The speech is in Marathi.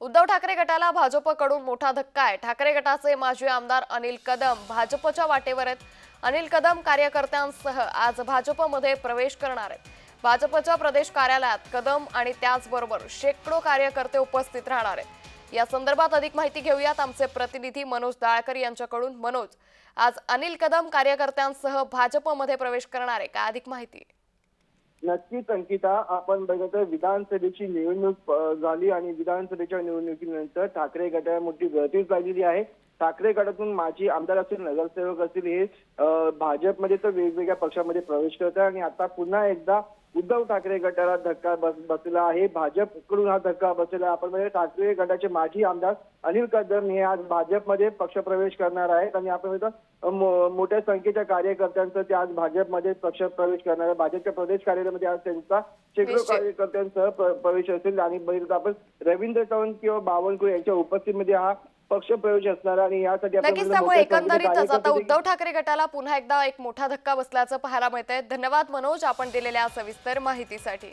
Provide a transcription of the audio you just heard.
उद्धव ठाकरे गटाला भाजपकडून मोठा धक्का आहे. ठाकरे गटाचे माजी आमदार अनिल कदम भाजपच्या वाटेवर आहेत. अनिल कदम कार्यकर्त्यांसह आज भाजपमध्ये प्रवेश करणार आहेत. भाजपच्या प्रदेश कार्यालयात कदम आणि त्याचबरोबर शेकडो कार्यकर्ते उपस्थित राहणार आहेत. या संदर्भात अधिक माहिती घेऊयात आमचे प्रतिनिधी मनोज दाळकर यांच्याकडून. मनोज आज अनिल कदम कार्यकर्त्यांसह भाजपमध्ये प्रवेश करणार आहे. का अधिक माहिती? नक्कीच अंकिता. आपण बघतो विधानसभेची निवडणूक झाली आणि विधानसभेच्या निवडणुकीनंतर ठाकरे गटाला मोठी गळतीच लागलेली आहे. ठाकरे गटातून माजी आमदार असतील नगरसेवक असतील हे भाजपमध्ये तर वेगवेगळ्या पक्षामध्ये प्रवेश करत आहे आणि आता पुन्हा एकदा उद्धव ठाकरे गटाला धक्का बस बसला आहे. भाजपकडून हा धक्का बसलेला आहे आपण म्हणजे ठाकरे गटाचे माजी आमदार अनिल कदम हे आज भाजपमध्ये पक्षप्रवेश करणार आहेत आणि आपण मोठ्या संख्येच्या कार्यकर्त्यांचं ते आज भाजपमध्ये पक्षप्रवेश करणार आहे भाजपच्या प्रदेश कार्यालयामध्ये आज त्यांचा शेकडो. कार्यकर्त्यांसह प्र- प्रवेश असेल. आणि बघितलं आपण रवींद्र चव्हाण किंवा बावनकुळे यांच्या उपस्थितीमध्ये हा पक्ष प्रवेश असणार आणि यासाठी नक्कीच त्यामुळे एकंदरीतच आता उद्धव ठाकरे गटाला पुन्हा एकदा एक मोठा धक्का बसल्याचं पाहायला मिळतंय. धन्यवाद मनोज आपण दिलेल्या सविस्तर माहितीसाठी.